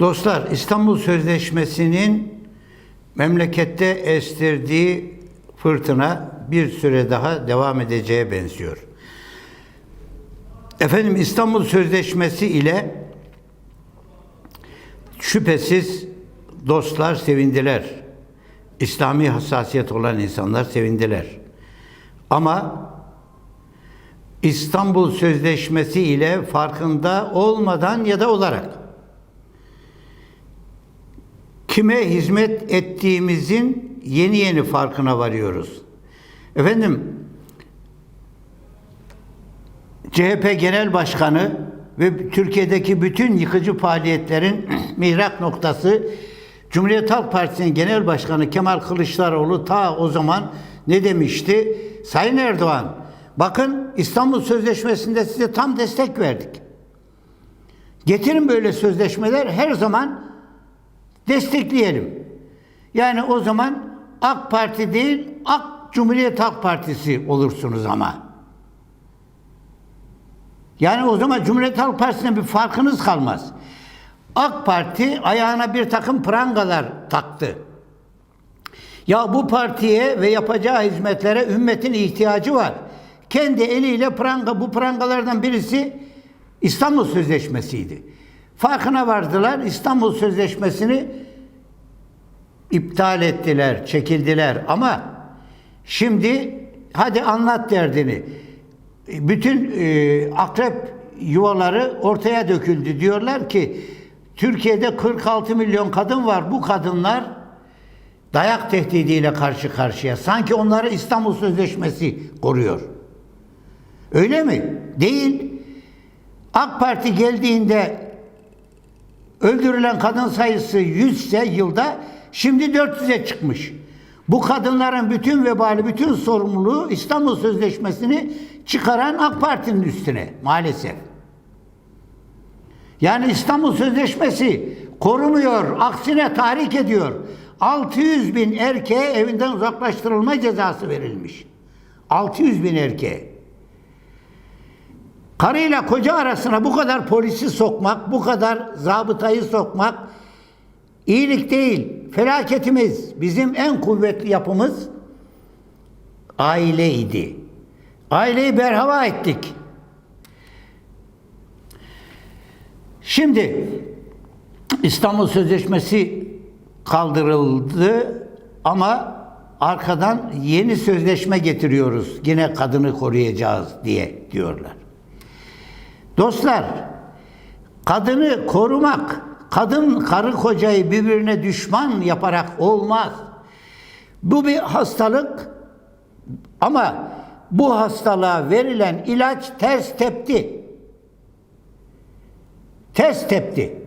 Dostlar, İstanbul Sözleşmesi'nin memlekette estirdiği fırtına bir süre daha devam edeceğe benziyor. Efendim İstanbul Sözleşmesi ile şüphesiz dostlar sevindiler. İslami hassasiyet olan insanlar sevindiler. Ama İstanbul Sözleşmesi ile farkında olmadan ya da olarak kime hizmet ettiğimizin yeni yeni farkına varıyoruz. Efendim CHP Genel Başkanı ve Türkiye'deki bütün yıkıcı faaliyetlerin mihrak noktası Cumhuriyet Halk Partisi'nin Genel Başkanı Kemal Kılıçdaroğlu ta o zaman ne demişti? Sayın Erdoğan, bakın İstanbul Sözleşmesi'nde size tam destek verdik. Getirin böyle sözleşmeler her zaman destekleyelim. Yani o zaman AK Parti değil, AK Cumhuriyet Halk Partisi olursunuz ama. Yani o zaman Cumhuriyet Halk Partisi'ne bir farkınız kalmaz. AK Parti ayağına bir takım prangalar taktı. Ya bu partiye ve yapacağı hizmetlere ümmetin ihtiyacı var. Kendi eliyle pranga, bu prangalardan birisi İstanbul Sözleşmesi'ydi. Farkına vardılar. İstanbul Sözleşmesi'ni iptal ettiler, çekildiler ama şimdi hadi anlat derdini. Bütün e, akrep yuvaları ortaya döküldü. Diyorlar ki Türkiye'de 46 milyon kadın var. Bu kadınlar dayak tehdidiyle karşı karşıya. Sanki onları İstanbul Sözleşmesi koruyor. Öyle mi? Değil. AK Parti geldiğinde öldürülen kadın sayısı 100 ise yılda şimdi 400'e çıkmış. Bu kadınların bütün vebali, bütün sorumluluğu İstanbul Sözleşmesi'ni çıkaran AK Parti'nin üstüne maalesef. Yani İstanbul Sözleşmesi korumuyor, aksine tahrik ediyor. 600 bin erkeğe evinden uzaklaştırılma cezası verilmiş. 600 bin erkeğe. Karıyla koca arasına bu kadar polisi sokmak, bu kadar zabıtayı sokmak iyilik değil, felaketimiz. Bizim en kuvvetli yapımız aileydi. Aileyi berhava ettik. Şimdi İstanbul Sözleşmesi kaldırıldı ama arkadan yeni sözleşme getiriyoruz. Yine kadını koruyacağız diye diyorlar. Dostlar, kadını korumak, kadın karı kocayı birbirine düşman yaparak olmaz. Bu bir hastalık ama bu hastalığa verilen ilaç ters tepti. Ters tepti.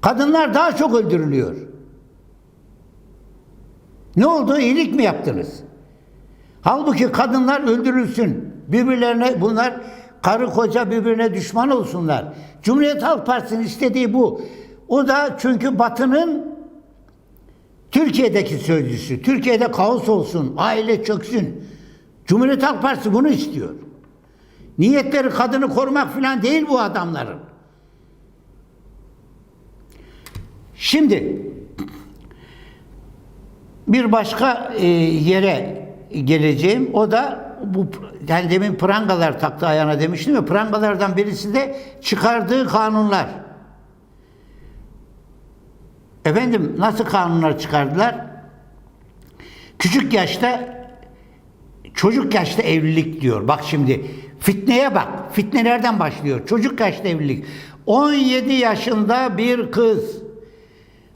Kadınlar daha çok öldürülüyor. Ne oldu? İyilik mi yaptınız? Halbuki kadınlar öldürülsün. Birbirlerine bunlar karı koca birbirine düşman olsunlar. Cumhuriyet Halk Partisi'nin istediği bu. O da çünkü Batı'nın Türkiye'deki sözcüsü. Türkiye'de kaos olsun, aile çöksün. Cumhuriyet Halk Partisi bunu istiyor. Niyetleri kadını korumak falan değil bu adamların. Şimdi bir başka e, yere geleceğim. O da bu yani demin prangalar taktı ayağına demiştim ya prangalardan birisi de çıkardığı kanunlar. Efendim nasıl kanunlar çıkardılar? Küçük yaşta çocuk yaşta evlilik diyor. Bak şimdi fitneye bak. Fitne nereden başlıyor? Çocuk yaşta evlilik. 17 yaşında bir kız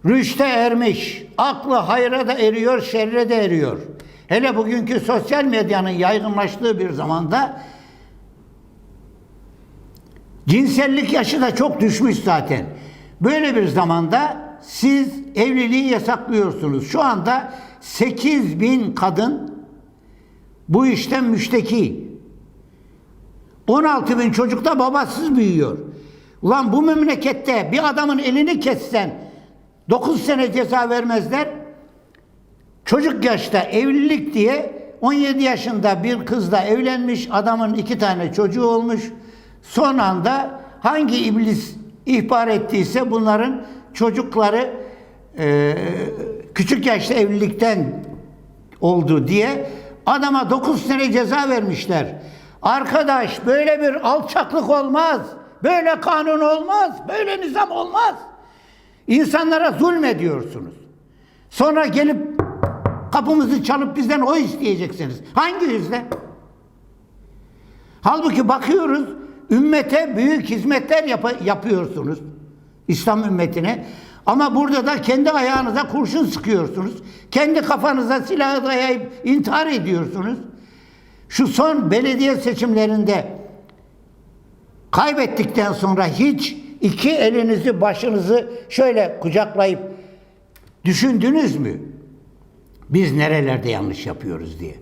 rüşte ermiş. Aklı hayra da eriyor, şerre de eriyor. Hele bugünkü sosyal medyanın yaygınlaştığı bir zamanda cinsellik yaşı da çok düşmüş zaten. Böyle bir zamanda siz evliliği yasaklıyorsunuz. Şu anda 8 bin kadın bu işten müşteki. 16 bin çocuk da babasız büyüyor. Ulan bu memlekette bir adamın elini kessen 9 sene ceza vermezler. Çocuk yaşta evlilik diye 17 yaşında bir kızla evlenmiş, adamın iki tane çocuğu olmuş. Son anda hangi iblis ihbar ettiyse bunların çocukları e, küçük yaşta evlilikten oldu diye adama 9 sene ceza vermişler. Arkadaş böyle bir alçaklık olmaz. Böyle kanun olmaz. Böyle nizam olmaz. İnsanlara zulmediyorsunuz. Sonra gelip kapımızı çalıp bizden oy isteyeceksiniz. Hangi yüzle? Halbuki bakıyoruz ümmete büyük hizmetler yap- yapıyorsunuz. İslam ümmetine. Ama burada da kendi ayağınıza kurşun sıkıyorsunuz. Kendi kafanıza silahı dayayıp intihar ediyorsunuz. Şu son belediye seçimlerinde kaybettikten sonra hiç iki elinizi başınızı şöyle kucaklayıp düşündünüz mü? Biz nerelerde yanlış yapıyoruz diye.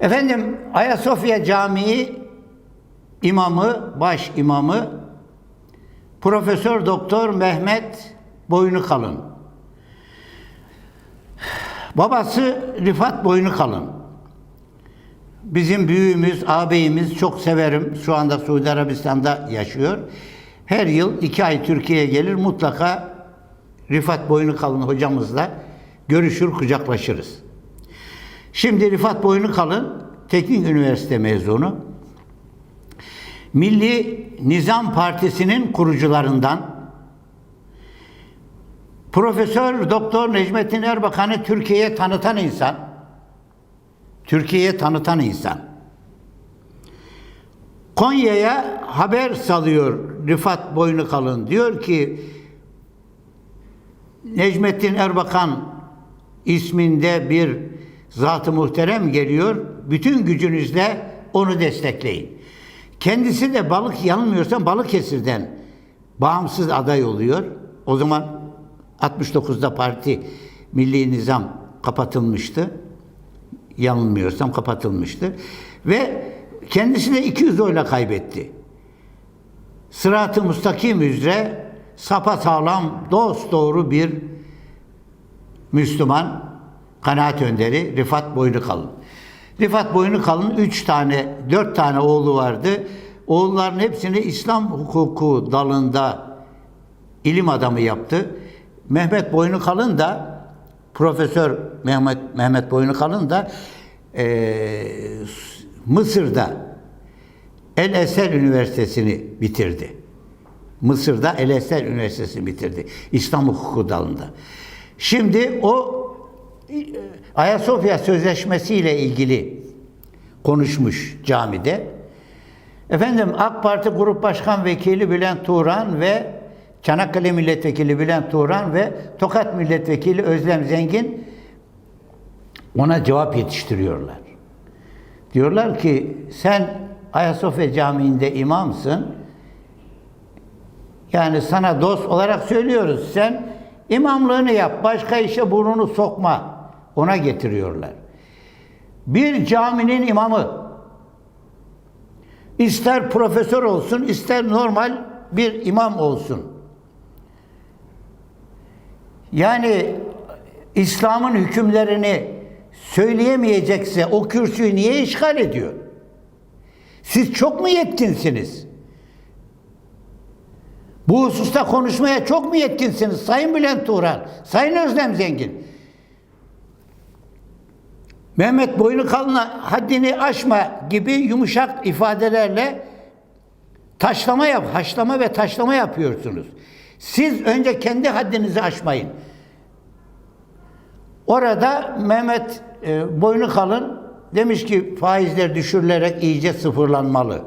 Efendim Ayasofya Camii imamı, baş imamı Profesör Doktor Mehmet Boynu Kalın. Babası Rifat Boynu Kalın. Bizim büyüğümüz, ağabeyimiz çok severim. Şu anda Suudi Arabistan'da yaşıyor. Her yıl iki ay Türkiye'ye gelir mutlaka Rifat Boynu Kalın hocamızla görüşür, kucaklaşırız. Şimdi Rifat Boynu Kalın Teknik Üniversite mezunu. Milli Nizam Partisi'nin kurucularından Profesör Doktor Necmettin Erbakan'ı Türkiye'ye tanıtan insan. Türkiye'ye tanıtan insan. Konya'ya haber salıyor Rifat Boynu Kalın. Diyor ki Necmettin Erbakan isminde bir zat-ı muhterem geliyor. Bütün gücünüzle onu destekleyin. Kendisi de balık yanılmıyorsam Balıkesir'den bağımsız aday oluyor. O zaman 69'da parti Milli Nizam kapatılmıştı. Yanılmıyorsam kapatılmıştı. Ve kendisi de 200 oyla kaybetti. Sırat-ı müstakim üzere sapa sağlam, dost doğru bir Müslüman kanaat önderi Rifat Boynu Kalın. Rifat Boynu Kalın üç tane, dört tane oğlu vardı. Oğulların hepsini İslam hukuku dalında ilim adamı yaptı. Mehmet Boynu Kalın da Profesör Mehmet Mehmet Boynu Kalın da eee, Mısır'da El Eser Üniversitesi'ni bitirdi. Mısır'da El Eser Üniversitesi'ni bitirdi. İslam hukuku dalında. Şimdi o e, Ayasofya Sözleşmesi ile ilgili konuşmuş camide. Efendim AK Parti Grup Başkan Vekili Bülent Turan ve Çanakkale Milletvekili Bülent Turan ve Tokat Milletvekili Özlem Zengin ona cevap yetiştiriyorlar. Diyorlar ki sen Ayasofya Camii'nde imamsın. Yani sana dost olarak söylüyoruz. Sen imamlığını yap. Başka işe burnunu sokma. Ona getiriyorlar. Bir caminin imamı ister profesör olsun, ister normal bir imam olsun. Yani İslam'ın hükümlerini söyleyemeyecekse o kürsüyü niye işgal ediyor? Siz çok mu yetkinsiniz? Bu hususta konuşmaya çok mu yetkinsiniz Sayın Bülent Turan, Sayın Özlem Zengin? Mehmet boynu kalına haddini aşma gibi yumuşak ifadelerle taşlama yap, haşlama ve taşlama yapıyorsunuz. Siz önce kendi haddinizi aşmayın. Orada Mehmet e, boynu kalın demiş ki faizler düşürülerek iyice sıfırlanmalı.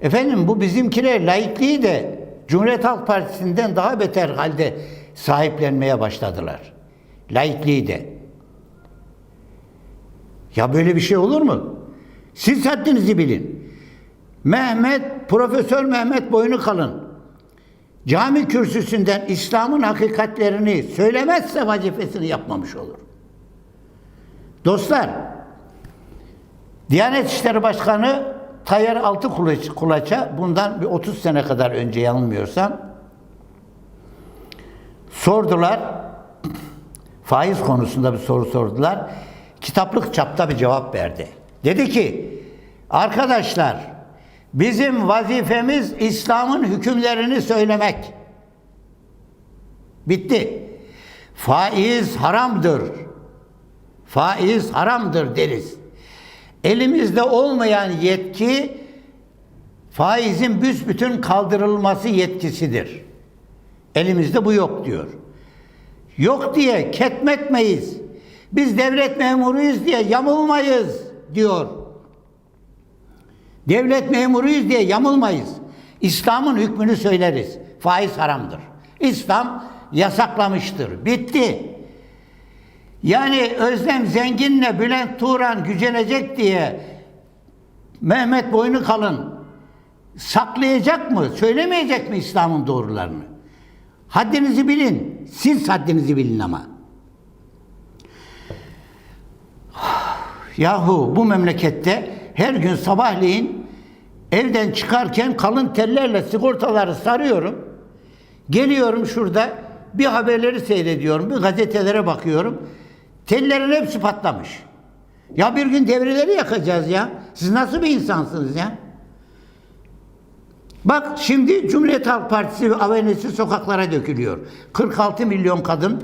Efendim bu bizimkiler laikliği de Cumhuriyet Halk Partisi'nden daha beter halde sahiplenmeye başladılar. Laikliği de. Ya böyle bir şey olur mu? Siz haddinizi bilin. Mehmet, Profesör Mehmet boynu kalın. Cami kürsüsünden İslam'ın hakikatlerini söylemezse vazifesini yapmamış olur. Dostlar, Diyanet İşleri Başkanı Tayyar Altıkulaç'a bundan bir 30 sene kadar önce yanılmıyorsam sordular. Faiz konusunda bir soru sordular. Kitaplık çapta bir cevap verdi. Dedi ki arkadaşlar bizim vazifemiz İslam'ın hükümlerini söylemek. Bitti. Faiz haramdır. Faiz haramdır deriz. Elimizde olmayan yetki faizin büsbütün kaldırılması yetkisidir. Elimizde bu yok diyor. Yok diye ketmetmeyiz. Biz devlet memuruyuz diye yamulmayız diyor. Devlet memuruyuz diye yamulmayız. İslam'ın hükmünü söyleriz. Faiz haramdır. İslam yasaklamıştır. Bitti. Yani Özlem Zengin'le Bülent Turan gücenecek diye Mehmet Boynu Kalın saklayacak mı? Söylemeyecek mi İslam'ın doğrularını? Haddinizi bilin. Siz haddinizi bilin ama. Yahu bu memlekette her gün sabahleyin evden çıkarken kalın tellerle sigortaları sarıyorum. Geliyorum şurada bir haberleri seyrediyorum, bir gazetelere bakıyorum. Tellerin hepsi patlamış. Ya bir gün devreleri yakacağız ya. Siz nasıl bir insansınız ya? Bak şimdi Cumhuriyet Halk Partisi ve avenesi sokaklara dökülüyor. 46 milyon kadın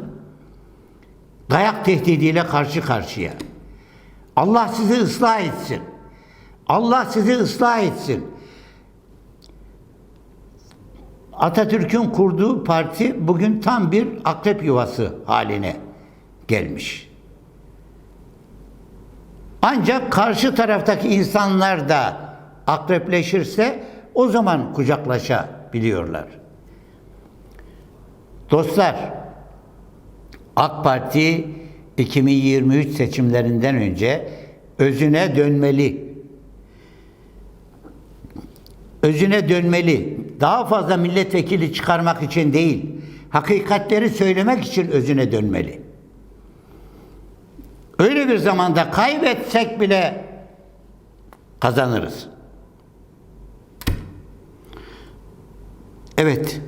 dayak tehdidiyle karşı karşıya. Allah sizi ıslah etsin. Allah sizi ıslah etsin. Atatürk'ün kurduğu parti bugün tam bir akrep yuvası haline gelmiş. Ancak karşı taraftaki insanlar da akrepleşirse o zaman kucaklaşabiliyorlar. Dostlar, AK Parti 2023 seçimlerinden önce özüne dönmeli. Özüne dönmeli. Daha fazla milletvekili çıkarmak için değil, hakikatleri söylemek için özüne dönmeli. Öyle bir zamanda kaybetsek bile kazanırız. Evet,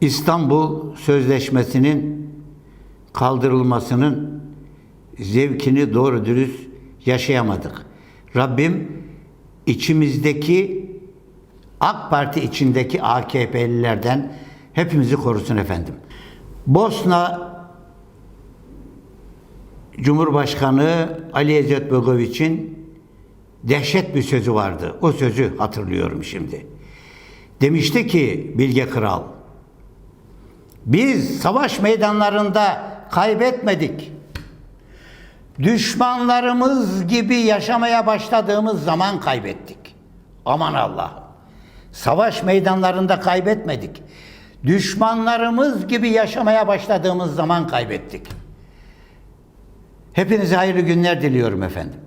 İstanbul Sözleşmesi'nin kaldırılmasının zevkini doğru dürüst yaşayamadık. Rabbim içimizdeki AK Parti içindeki AKP'lilerden hepimizi korusun efendim. Bosna Cumhurbaşkanı Ali Ezzet Begoviç'in dehşet bir sözü vardı. O sözü hatırlıyorum şimdi. Demişti ki Bilge Kral, biz savaş meydanlarında kaybetmedik. Düşmanlarımız gibi yaşamaya başladığımız zaman kaybettik. Aman Allah. Savaş meydanlarında kaybetmedik. Düşmanlarımız gibi yaşamaya başladığımız zaman kaybettik. Hepinize hayırlı günler diliyorum efendim.